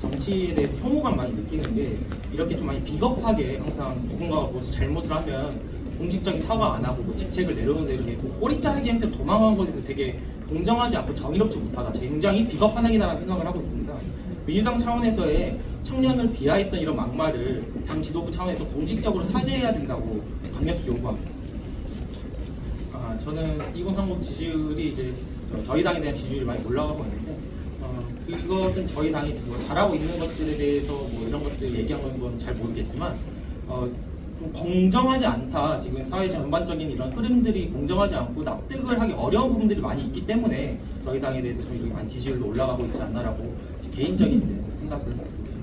정치에 대해서 혐오감 많이 느끼는 게 이렇게 좀 많이 비겁하게 항상 누군가가 무슨 잘못을 하면 공식적인 사과 안 하고 뭐 직책을 내려오는 대로 되고 꼬리 자르기 행태 도망가는 것에 대해서 되게 공정하지 않고 정의롭지 못하다. 굉장히 비겁한 행위다라는 생각을 하고 있습니다. 민주당 차원에서의 청년을 비하했던 이런 막말을 당 지도부 차원에서 공식적으로 사죄해야 된다고 강력히 요구합니다. 아, 저는 2030 지지율이 이제 저- 저희 당에 대한 지지율이 많이 올라가고 있는데 어, 그것은 저희 당이 뭐 잘하고 있는 것들에 대해서 뭐 이런 것들 얘기한 건 잘 모르겠지만 어, 좀 공정하지 않다 지금 사회 전반적인 이런 흐름들이 공정하지 않고 납득을 하기 어려운 부분들이 많이 있기 때문에 저희 당에 대해서 좀 많이 지지율도 올라가고 있지 않나라고 개인적인 생각을 했습니다.